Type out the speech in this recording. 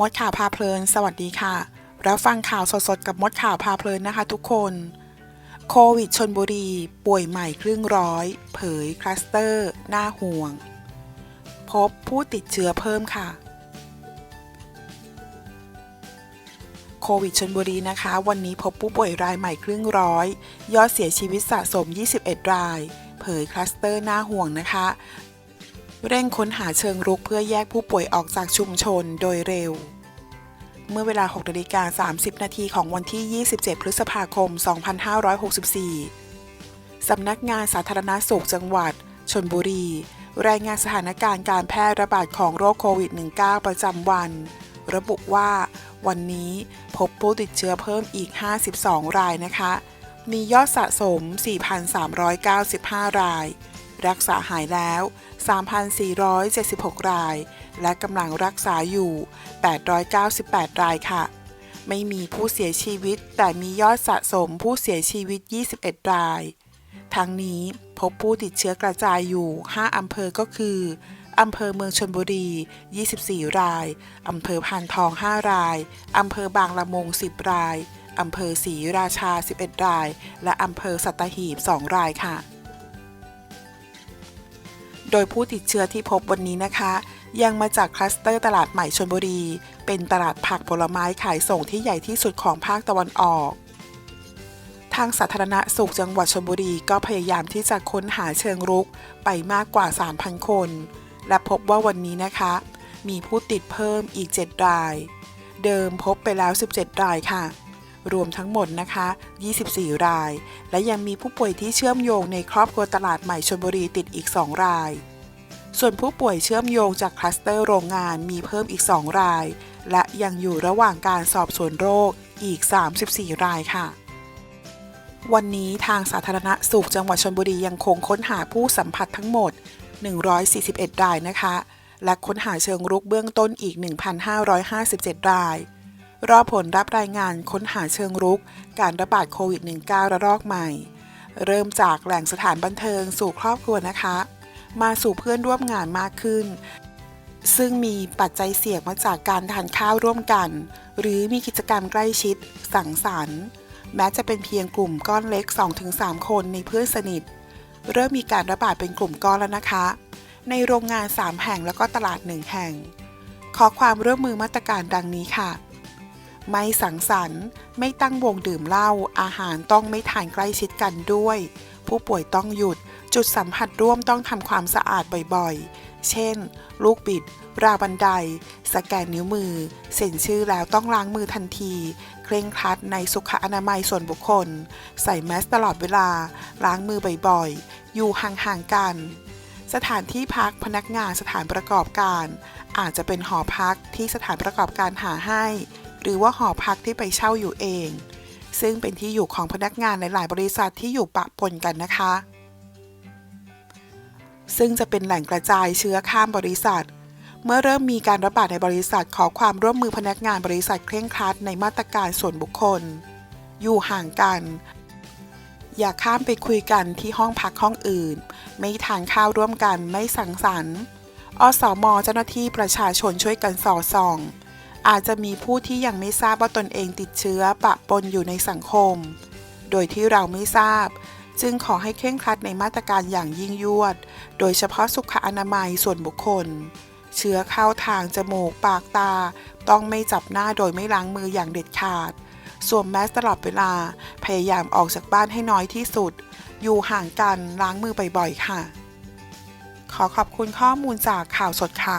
มดข่าวพาเพลิน สวัสดีค่ะ รับฟังข่าวสดๆ กับมดข่าวพาเพลินนะคะทุกคน โควิดชนบุรี ป่วยใหม่ครึ่งร้อย เผยคลัสเตอร์ น่าห่วง พบผู้ติดเชื้อเพิ่มค่ะ โควิดชนบุรีนะคะ วันนี้พบผู้ป่วยรายใหม่ครึ่งร้อย ยอดเสียชีวิตสะสม 21 ราย เผยคลัสเตอร์น่าห่วงนะคะ เร่งค้นหาเชิงรุกเพื่อแยกผู้ป่วยออกจากชุมชนโดยเร็ว เมื่อเวลา6นาฬิกา30 นาทีของวันที่ 27 พฤษภาคม 2564 สำนักงานสาธารณาสุขจังหวัดชนบุรี รายงานสถานการณ์การแพร่ระบาดของโรคโควิด -19 ประจำวัน ระบุว่าวันนี้พบผู้ติดเชื้อเพิ่มอีก 52 รายนะคะ มียอดสะสม 4,395 ราย รักษาหายแล้ว 3,476 ราย และกำลังรักษาอยู่ 898 รายค่ะ ไม่มีผู้เสียชีวิต แต่มียอดสะสมผู้เสียชีวิต 21 ราย ทั้งนี้พบผู้ติดเชื้อกระจายอยู่ 5 อำเภอก็คืออำเภอเมืองชนบุรี 24 ราย อำเภอพานทอง 5 ราย อำเภอบางละมุง 10 ราย อำเภอศรีราชา 11 ราย และอำเภอสัตหีบ 2 รายค่ะ โดยผู้ติดเชื้อที่พบวันนี้นะคะ ยังมาจากคลัสเตอร์ตลาดใหม่ชนบุรี เป็นตลาดผักผลไม้ขายส่งที่ใหญ่ที่สุดของภาคตะวันออก ทางสาธารณสุขจังหวัดชลบุรีก็พยายามที่จะค้นหาเชิงรุกไปมากกว่า 3,000 คน และพบว่าวันนี้นะคะ มีผู้ติดเพิ่มอีก 7 ราย เดิมพบไปแล้ว 17 รายค่ะ รวมทั้งหมดนะคะ 24 ราย และยังมีผู้ป่วยที่เชื่อมโยงในครอบครัวตลาดใหม่ชลบุรีติดอีก 2 ราย ส่วนผู้ป่วยเชื่อมโยงจากคลัสเตอร์โรงงานมีเพิ่มอีก 2 ราย และยังอยู่ระหว่างการสอบสวนโรคอีก 34 รายค่ะวันนี้ทางสาธารณสุขจังหวัดชลบุรียังคงค้นหาผู้สัมผัสทั้งหมด 141 รายนะคะ และค้นหาเชิงรุกเบื้องต้นอีก 1,557 ราย รอผลรับรายงานค้นหาเชิงรุก การระบาดโควิด -19 ระลอกใหม่ เริ่มจากแหล่งสถานบันเทิงสู่ครอบครัวนะคะ มาสู่เพื่อนร่วมงานมากขึ้น ซึ่งมีปัจจัยเสี่ยงมาจากการทานข้าวร่วมกัน หรือมีกิจกรรมใกล้ชิด สังสรรค์ แม้จะเป็นเพียงกลุ่มก้อนเล็ก 2-3 คนในเพื่อนสนิท เริ่มมีการระบาดเป็นกลุ่มก้อนแล้วนะคะ ในโรงงาน 3 แห่งแล้วก็ตลาด 1 แห่ง ขอความร่วมมือมาตรการดังนี้ค่ะ ไม่สังสรรค์ ไม่ตั้งวงดื่มเหล้าอาหารต้องไม่ทานใกล้ชิดกันด้วย ผู้ป่วยต้องหยุด จุดสัมผัสร่วมต้องทำความสะอาดบ่อยๆ เช่น ลูกบิด ราวบันได สแกนนิ้วมือ เซ็นชื่อแล้วต้องล้างมือทันที เคร่งครัดในสุขอนามัยส่วนบุคคล ใส่แมสตลอดเวลา ล้างมือบ่อยๆ อยู่ห่างๆกันสถานที่พักพนักงานสถานประกอบการ อาจจะเป็นหอพักที่สถานประกอบการหาให้ หรือว่าหอพักที่ไปเช่าอยู่เอง ซึ่งเป็นที่อยู่ของพนักงานในหลายบริษัทที่อยู่ปะปนกันนะคะ ซึ่งจะเป็นแหล่งกระจายเชื้อข้ามบริษัท เมื่อเริ่มมีการระบาดในบริษัทขอความร่วมมือพนักงานบริษัทเคร่งครัดในมาตรการส่วนบุคคล อยู่ห่างกัน อย่าข้ามไปคุยกันที่ห้องพักห้องอื่น ไม่ทานข้าวร่วมกันไม่สังสรรค์อสมเจ้าหน้าที่ประชาชนช่วยกันสอดส่อง อาจจะมีผู้ที่ยังไม่ทราบว่าตนเองติดเชื้อปะปนอยู่ในสังคม โดยที่เราไม่ทราบ จึงขอให้เคร่งครัดในมาตรการอย่างยิ่งยวด โดยเฉพาะสุขอนามัยส่วนบุคคล เชื้อเข้าทางจมูกปากตา ต้องไม่จับหน้าโดยไม่ล้างมืออย่างเด็ดขาด สวมแมสตลอดเวลา พยายามออกจากบ้านให้น้อยที่สุด อยู่ห่างกันล้างมือบ่อยๆค่ะ ขอขอบคุณข้อมูลจากข่าวสดค่ะ